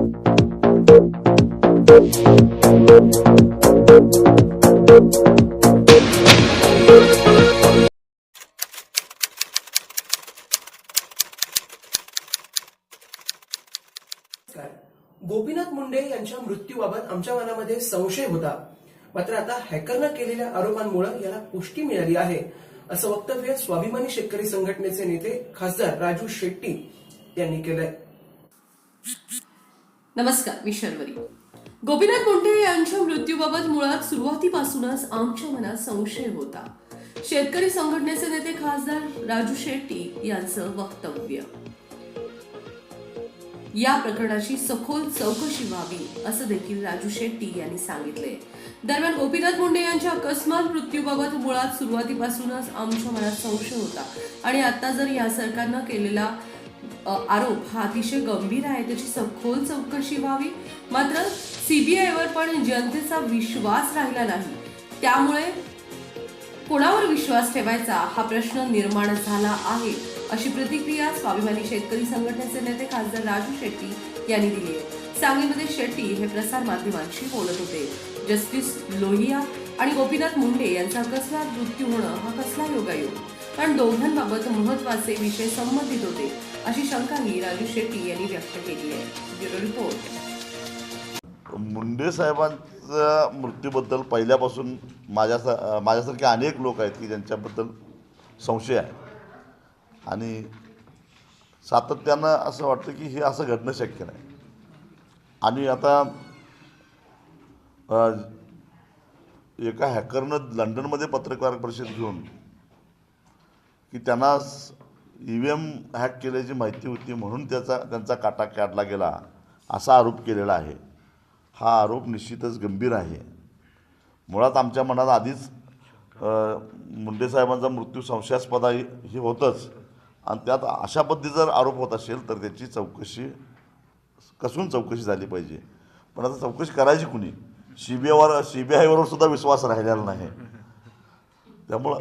गोपीनाथ मुंडे यांच्या मृत्यूबाबत आमच्या मनामध्ये संशय होता. मात्र आता हॅकरनं केलेल्या आरोपांमुळे याला पुष्टी मिळाली आहे असं वक्तव्य स्वाभिमानी शेतकरी संघटनेचे नेते खासदार राजू शेट्टी यांनी केलंय. नमस्कार मी शर्वरी. गोपीनाथ मुंडे यांच्या मृत्यूबाबत मुळात सुरुवातीपासूनच आमच्या मनात संशय होता. शेतकरी संघटनेचे नेते खासदार राजू शेट्टी यांचं वक्तव्य. या प्रकरणाची सखोल चौकशी व्हावी असं देखील राजू शेट्टी यांनी सांगितले दरम्यान गोपीनाथ मुंडे यांच्या अकस्मात मृत्यूबाबत मुळात सुरुवातीपासूनच आमच्या मनात संशय होता. आणि आता जर या सरकारनं केलेला आरोप हा अतिशय गंभीर आहे. त्याची सखोल चौकशी व्हावी. मात्र सीबीआयवर पण जनतेचा विश्वास राहिला नाही. त्यामुळे कोणावर विश्वास ठेवायचा हा प्रश्न निर्माण झाला आहे अशी प्रतिक्रिया स्वाभिमानी शेतकरी संघटनेचे नेते खासदार राजू शेट्टी यांनी दिली आहे. सांगलीमध्ये शेट्टी हे प्रसार माध्यमांशी बोलत होते. जस्टिस लोहिया आणि गोपीनाथ मुंडे यांचा अकस्मात मृत्यू होणं हा कसला योगायोग? कारण दोघांबाबत महत्त्वाचे विषय संबंधित होते अशी शंकाही राजू शेट्टी यांनी व्यक्त केली आहे. Bureau report. मुंडे साहेबांच्या मृत्यूबद्दल पहिल्यापासून माझ्या माझ्यासारखे अनेक लोक आहेत की ज्यांच्याबद्दल संशय आहे. आणि सातत्यानं असं वाटतं की हे असं घडणं शक्य नाही. आणि आता एका हॅकरनं लंडनमध्ये पत्रकार परिषद घेऊन की त्यांना ई व्ही एम हॅक केल्याची माहिती होती म्हणून त्याचा त्यांचा काटा काढला गेला असा आरोप केलेला आहे. हा आरोप निश्चितच गंभीर आहे. मुळात आमच्या मनात आधीच मुंडेसाहेबांचा मुंडे साहेबांचा मृत्यू संशयास्पद आहे हे होतंच. आणि त्यात अशा पद्धती जर आरोप होत असेल तर त्याची चौकशी कसून चौकशी झाली पाहिजे? पण आता चौकशी करायची कुणी? सीबीआयवर बी सी बी आयवर सुद्धा विश्वास राहिलेला नाही. त्यामुळं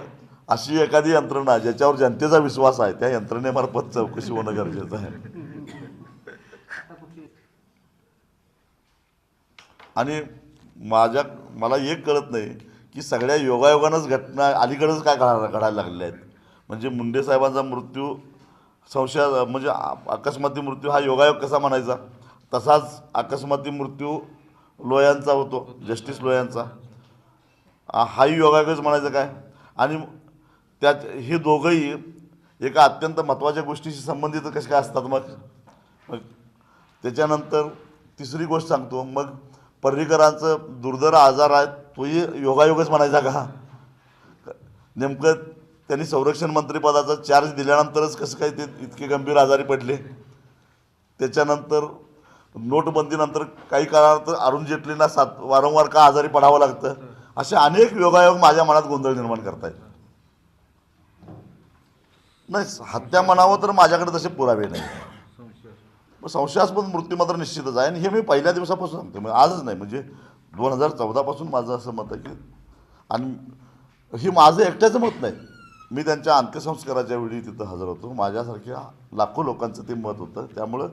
अशी एखादी यंत्रणा ज्याच्यावर जनतेचा विश्वास आहे त्या यंत्रणेमार्फत चौकशी होणं गरजेचं आहे. आणि माझ्या मला एक कळत नाही की सगळ्या योगायोगानंच घटना अलीकडंच काय घडा घडायला लागलेल्या आहेत. म्हणजे मुंडे साहेबांचा मृत्यू संशया म्हणजे अकस्माती मृत्यू हा योगायोग कसा म्हणायचा? तसाच अकस्माती मृत्यू लोयांचा होतो जस्टिस लोयांचा आ- हाही योगायोगच म्हणायचं काय? आणि त्यात हे दोघंही एका अत्यंत महत्त्वाच्या गोष्टीशी संबंधित कसे काय असतात मग? मग त्याच्यानंतर तिसरी गोष्ट सांगतो मग पर्रीकरांचं दुर्धर आजार आहे तोही योगायोगच म्हणायचा का? नेमकं त्यांनी संरक्षण मंत्रिपदाचा चार्ज दिल्यानंतरच कसं काय ते इतके गंभीर आजारी पडले? त्याच्यानंतर नोटबंदीनंतर काही काळानंतर अरुण जेटलींना सात वारंवार का आजारी पडावं लागतं? असे अनेक योगायोग माझ्या मनात गोंधळ निर्माण करतायत. नाही हत्या म्हणावं तर माझ्याकडे तसे पुरावे नाही. संशयास्पद मृत्यू मात्र निश्चितच आहे. आणि हे मी पहिल्या दिवसापासून सांगतो म्हणजे आजच नाही. म्हणजे दोन हजार चौदापासून माझं असं मत आहे की आणि हे माझं एकट्याचं मत नाही. मी त्यांच्या अंत्यसंस्काराच्या वेळी तिथं हजर होतो. माझ्यासारख्या लाखो लोकांचं ते मत होतं. त्यामुळं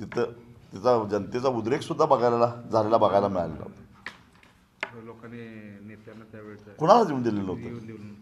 तिथं तिचा जनतेचा उद्रेकसुद्धा बघायला झालेला बघायला मिळालेला होता. लोकांनी नेत्यांना त्यावेळेस कुणालाच येऊन दिलेलं होतं? देऊन